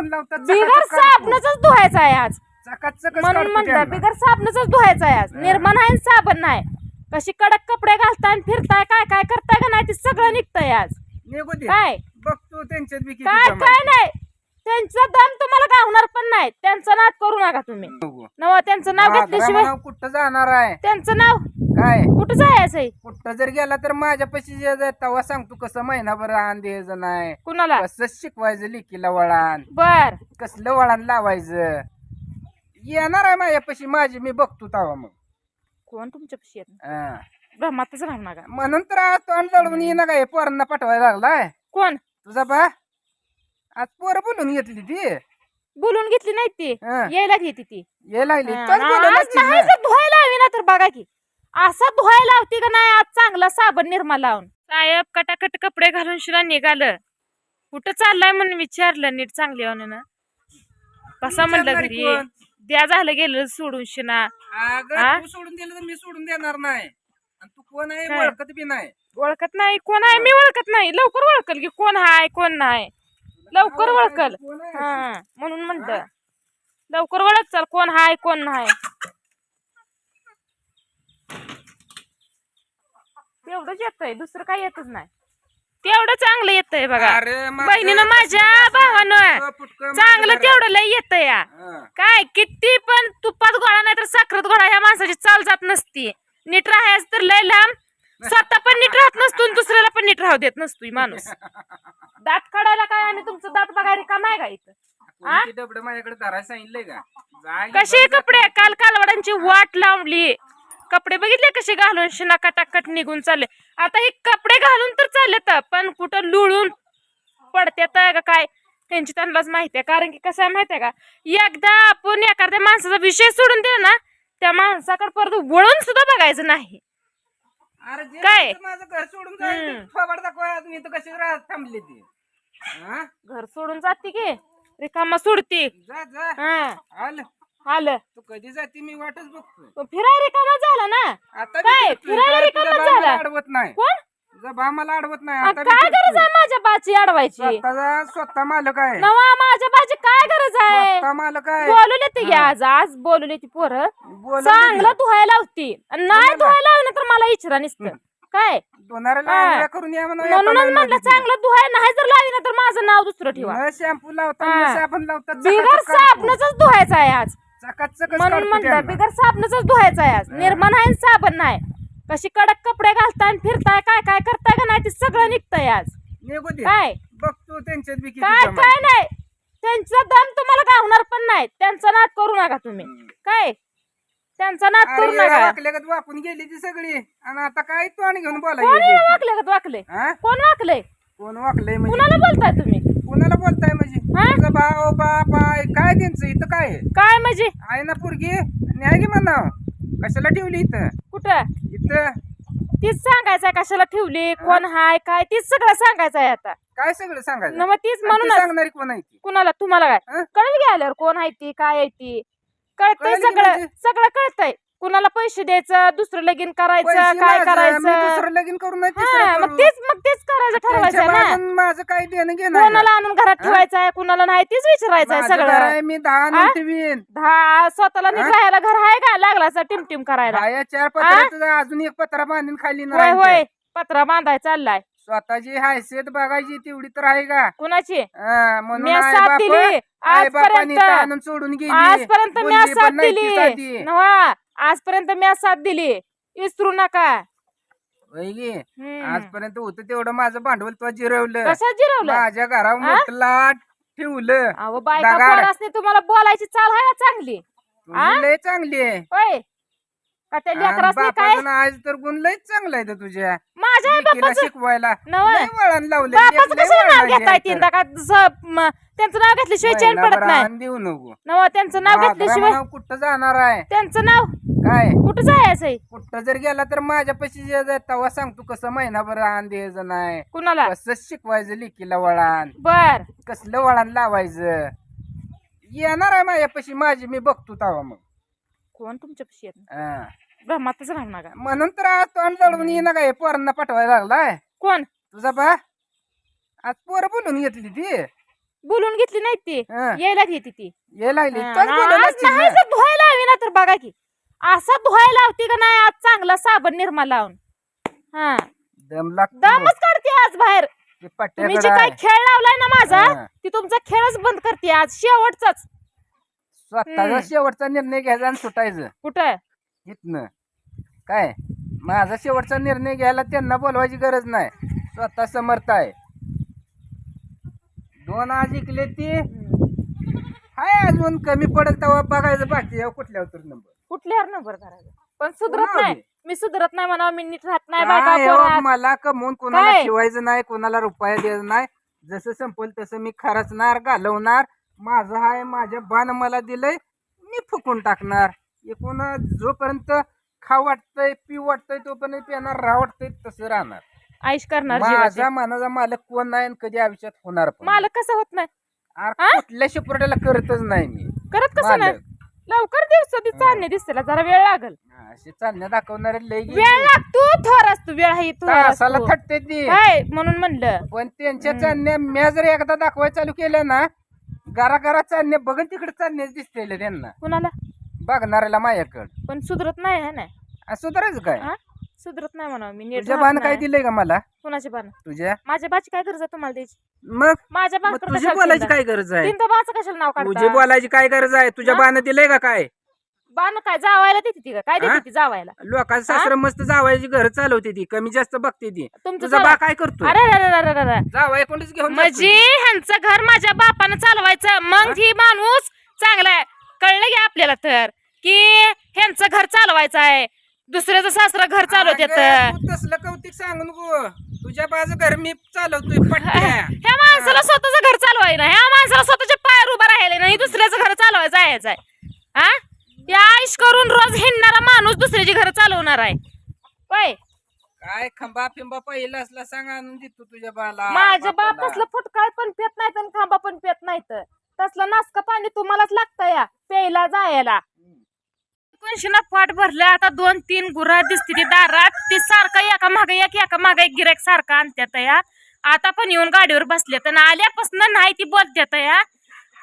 साबण लावतात बिगर चकाचक काढतो. साबणाच धुवायचा आहे आज म्हणून काढतो त्यांना. बिगर साबणाच धुवायचा आहे आज. निर्माण आहे आणि साबण नाही कशी कडक कपडे घालताय आणि फिरताय काय काय करताय का नाही ते सगळं निघतंय आज निघू दे काय बघतो त्यांच्यात बी किती काय जमायचं. काय नाही त्यांचा दम तुम्हाला गावणार पण नाही त्यांचं नाद करू नका तुम्ही. नव त्यांचं नाव घेतल्याशिवाय कुठं जाणार आहे त्यांचं नाव काय? कुठं जायचंय कुठं जर गेला तर माझ्या जाय तेव्हा सांगतो कसं महिनाभर आण द्यायचं नाही. कुणाला? कसं शिकवायचं लिकीला वळण. बर. कसलं वळण लावायचं. येणार आहे माझ्या पशी माझी मी बघतो तेव्हा मग. कोण तुमच्या पशी येत हा. ब्रह्मातच राहू नका म्हणून तर आज तोंड जळवून येईना काय पोरांना पाठवायला लागलाय. कोण? तुझा बा. आज पोरं बोलून घेतली ती. बोलून घेतली नाही ती. हा. यायला घेते ती. ये लागली. तोच बोलत आज असतील नाही ना. धुवायला हवी ना तर बघा की. असा धुवायला लावती का नाही? आज चांगला साबण निर्मा लावून. साहेब कटाकट कपडे घालून शिला निघालं. कुठं चाललाय म्हणून विचारलं नीट चांगली ना कसा म्हणलं घरी? द्या झालं गेलं सोडून शिना. अगं हा? तू सोडून दिलं तर मी सोडून देणार नाही. आणि तू कोण आहे? काय? ओळखत बी नाही. ओळखत नाही? कोण आहे? मी ओळखत नाही. लवकर ओळखल की कोण हाय कोण नाही. लवकर ओळखल. कोण आहे? हा म्हणून म्हणलं. लवकर ओळख चल कोण हाय कोण नाही. तेवढंच येतंय दुसरं काही येतच नाही. तेवढं चांगलं येतंय बघा. अरे बहिणीनं माझ्या भावानं पुटकं- चांगलं माझं तेवढं लय येतं या. हा. काय किती पण तुपात गोळा नाही तर साखरेत गोळा ह्या माणसाची चाल जात नसती. नीट राहायचं तर लय लांब. स्वतः पण नीट राहत नसतो आणि दुसऱ्याला पण नीट राहू देत नसतोय माणूस. दात काढायला काय आणि तुमचं दात बघायला काम आहे का इथं? हा? कोणती डबडं माझ्याकडे धरायला सांगितलंय का? जाय कसे कपडे? काल कालवडांची वाट लावली. कपडे बघितले कसे घालून? शिना कटाकट निघून चालले. आता हे कपडे घालून तर चाललेत पण कुठं लुळून पडत्यात का काय? त्यांची त्यांनाच माहिती आहे. कारण की कसं आहे माहिती आहे का? एकदा आपण एखाद्या माणसाचा विषय सोडून दिला ना त्या माणसाकडे परत वळून सुद्धा बघायचं नाही. काय? माझं घर सोडून कशी थांबली ती? घर सोडून जाते की? रिकामा सोडते. आल. तू कधी जाते मी वाटच बघतोय. पण फिराय रिकामा झाला ना? आता काय? फिरतोय. फिरायला रिकामा तुझा बा मला झाला? अडवत नाही. कोण? तुझा बा मला अडवत नाही. आ, आता बी काय गरज फिरतोय. आहे माझ्या बाची अडवायची? स्वतःचा स्वतः मालक आहे. नवा माझ्या बाची काय गरज आहे? स्वतः मालक आहे. बोलवले ते घ्या आज आज बोलवले ती पोरं. बोलवले चांगलं. धुवायला लावती. आणि नाही? धुवायला लावलं तर मला इचरा नसतं. काय? दोनाऱ्याला हा. आंघोळ्या करून या म्हणा म्हणूनच म्हटलं चांगलं धुवायला नाही जर लावी ना तर माझं नाव दुसरं ठेवा. शॅम्पू लावता हा. साबण लावतात बिगर साबणाच धुवायचं आहे आज. चकाचक म्हणून म्हणलं बिगर साबणाच धुवायचं आहे आज. निर्माण आहे साबण नाही. कशी कडक कपडे घालताय आणि फिरताय काय काय करताय का नाही ते सगळं निघतंय आज. निघू दे. काय? बघतो त्यांच्यात बी किती काय जमायचं. काय नाही. त्यांचा दम तुम्हाला गावणार पण नाही. त्यांचा नाद करू नका तुम्ही. काय? त्यांचा नाद करू अरे नका. वाकल्यागत वाकून गेली ती सगळी. आणि आता काय तू आणि घेऊन कोण बोलायला वाकले का वाकले? हा? कोण वाकले? कोण वाकलंय म्हणजे? कुणाला बोलताय तुम्ही? कोणाला बोलताय म्हणजे? हा? तुझं भाऊ बाप आहे काय त्यांचं? इथं काय आहे? काय म्हणजे? आहे ना पोरगी? न्याय घे म्हणा कशाला ठेवली इथं? कुठं? इथं? तीच सांगायचंय कशाला ठेवली? कोण हाय काय? तीच सगळं सांगायचं आहे आता. काय सगळं सांगायचं न मग तीच आणि ती म्हणूनच. सांगणारी कोण आहे ती? कुणाला? तुम्हाला काय? हं? कळत घ्यायला कोण आहे ती काय आहे ती? कळतंय कळलं की सगळं. म्हणजे? सगळं कळतंय. कुणाला पैसे द्यायचं दुसरं लगीन करायचं पैसे काय माझं, मी करायचं? दुसरं लगीन करून नाही हा मग करू. तेच मग तेच करायचं ठरवायचं त्यांच्या ना. बाजून माझं काही देणं घेणं कोणाला आणून घरात? ठेवायचं आहे कुणाला नाही तीच विचारायचं आहे माझं घर सगळं. आहे मी दहा हा? दहा स्वतःला नीट हा? राहायला घर आहे का? लागला असं टिमटिम करायला. बाया चार पत्रा अजून एक पत्रा बांधून खाली न होय. होय. पत्रा बांधाय चाललाय. स्वतःची हायसेत बघायची तेवढी तर आहे का? कुणाची? हा, म्हणून मी आई साथ बाप- दिली आई बापांनी आजपर्यंत सोडून गेली. आजपर्यंत मी बोलली साथ पण नाही ती दिली. साधी. नवा आजपर्यंत मी साथ दिली विसरू नका होय गे. हम्म. आजपर्यंत होतं तेवढं माझं भांडवल तो जिरवलं कशात जिरवलं माझ्या घरावर हा? मोठला ठेवलं अहो बायका दगाड. पोरासनी तुम्हाला बोलायची चाल आहे ना चांगली? तुझी लय चांगली आहे होय का त्या आणि लेकरासनी काय बापाचं ना आज तर गुण लयच चांगला आहे तर तुझ्या माझ्या आई लेकीला बापाचं शिकवायला नवं. लय वळण लावलं बापाचं लय कसं नाव घेताय तीनदा. का म, त्यांचं नाव घेतल्याशिवाय चैन पडत नाही देऊ नको नव त्यांचं नाव घेतल्याशिवाय कुठं जाणार आहे त्यांचं नाव काय? कुठं जायचंय कुठं जर गेला तर माझ्या जाय तेव्हा सांगतो कसं महिनाभर आण द्यायचं नाही. कुणाला? कसं शिकवायचं लिकीला वळण? बर. कसलं वळण लावायचं? येणार आहे माझ्या पशी माझी मी बघतो तेव्हा मग. कोण तुमच्या पशी येत हा. ब्रह्मातच राहू नका. म्हणून तर आज तोंड जळवून येईना काय पोरांना पाठवायला लागलाय. कोण? तुझा बा. आज पोरं बोलून घेतली ती. बोलून घेतली नाही ती. हं. यायला घेते ती. ये लागली. तोच बोलवलं आज असशील नाही ना. जर धुवायला लावी ना तर बघा की. असा धुवायला लावती का नाही आज चांगला साबण निर्मा लावून? हा. दम लागतो. दमच काढते आज बाहेर. ते तुम्ही जे पट्ट्याकडं काय आहे. खेळ लावलाय ना माझा हं. ती तुमचा खेळच बंद करते आज शेवटचाच. स्वतःचा हम्म. शेवटचा निर्णय घ्यायचा आणि सुटायचं. कुठं इथनं. काय? माझा शेवटचा निर्णय घ्यायला त्यांना बोलवायची गरज नाही. स्वतः समर्थ आहे. दोन आज इकले ती. हाय अजून कमी पडेल तेव्हा बघायचं बाकी आहे कुठल्या तर नंबर. कुठल्यावर नंबर करायचा पण सुधरत कोणावर नाही? मी सुधरत नाही म्हणा मी नीट राहत नाही बायका काय हो, पोरात. मला कमवून कोणाला काय? ठेवायचं नाही कोणाला रुपया द्यायचं नाही जसं संपल तसं मी खर्चणार घालवणार माझं हाय माझ्या बाण मला दिलंय मी फुकून टाकणार एकूण जोपर्यंत खाऊ वाटतंय पिऊ वाटतंय तोपर्यंत पिणार राह वाटतंय तसं राहणार आयुष करणार जीवाचे. माझा मनाचा मालक कोण नाही आणि कधी आयुष्यात होणार पण मालक कसं होत नाही अरे हा? कुठल्या शिपुरड्याला करतच नाही मी करत कसं नाही मालक. लवकर दिवसात चालणे दिसते जरा वेळ लागल. अशी चालण्या दाखवणारे लय वेळ लागतो थोर असतो वेळ आहे थोर तासाला असतो. थटते ती म्हणून म्हणलं. पण त्यांच्या चालण्या म्या जर एकदा दाखवायला चालू केल्या ना घरा घरा चालण्या बघन तिकडे चालण्याच दिसते त्यांना. कुणाला? बघणाऱ्याला माझ्याकडं पण सुधरत नाही है ना. सुधारायचं काय? हा? सुधरत नाही म्हणा मी नीट तुझ्या राहत बाण काय नाही. दिलंय का मला? कुणाचे बाण? तुझ्या? माझ्या बाची काय गरज आहे तुम्हाला द्यायची? मग? माझ्या मग बाण तुझी बोलायची काय गरज आहे? तर बाचं कशाला नाव तुझी काढता बोलायची काय गरज आहे? तुझ्या हा? बाण दिलंय का काय? बाण काय जावायला देते ती का? काय हा? देते ती जावायला? लोकांचं सासरं मस्त जावायची घर चालवते ती कमी जास्त बघते ती. तुमचं तुझा बा काय करतो अरे अरे अरे अरे अरे. जावाय कोणीच घेऊन म्हणजे ह्यांचं घर माझ्या बापानं चालवायचं. मग ही माणूस चांगला आहे. कळलं की आपल्याला तर? की ह्यांचं घर चालवायचं आहे. दुसऱ्याचं सासरा घर चालवत अगं, तू तसलं कौतिक सांगू नको. तुझ्या बाजू घर मी चालवतोय पट्ट्या. ह्या माणसाला स्वतःचं घर चालवाय ना ह्या माणसाला स्वतःच्या पायावर उभा राहिले नाही. दुसऱ्याचं घर चालवायचं जायचं आहे. हा? या आईश करून रोज हिंडणारा माणूस दुसऱ्याची घर चालवणार आहे. होय? काय खंबा फिंबा पहिला असला सांग आणून देतो तुझ्या बाला माझे बाप बापाला. तसलं फुटकाळ पण पेत नाहीत आणि खांबा पण पेत नाहीत. तसलं नासका पाणी तुम्हालाच लागतं या प्यायला जायला. कोणशीना पाठ भरलं आता दोन तीन गुरा दिसते ती दारात. ती सारखं एका मागे एक एका मागे एक गिरायक सारखं आणत्यात या आता पण येऊन गाडीवर बसल्यात आणि आल्यापासून नाही ती बोलत्यात या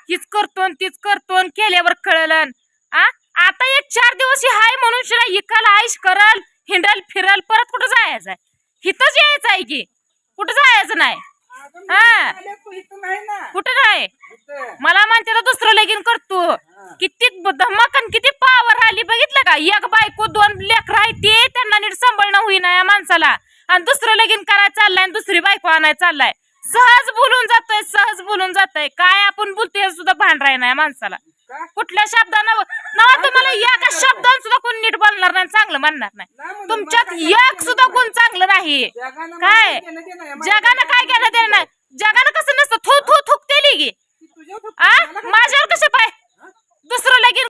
हीच करतो तीच करतो केल्यावर कळलं आ? आता एक चार दिवस हाय म्हणून शिरा इकाल आईश करल हिंडल फिरल परत कुठं जायचं आहे हिथंच यायचं आहे की? कुठं जायचं नाही? हा. ना. कुठं नाही. मला म्हणते तर दुसरं लगीन करतो किती ब- धमक आणि किती आणि दुसरं लगीन करायला चाललाय आणि दुसरी बायको आणायला चाललाय. सहज बोलून जातोय सहज बोलून जातोय. काय आपण बोलतोय सुद्धा भान नाही माणसाला. कुठल्या शब्दानं ना तुम्हाला एका शब्दान सुद्धा कोण नीट बोलणार नाही चांगलं म्हणणार नाही. तुमच्यात एक सुद्धा कोण चांगलं नाही. काय? जगानं काय केलं ते नाही. जगानं कसं नसतं थू थू थुकतेली गी. आ? माझ्यावर कसं पाय? दुसरं लगीन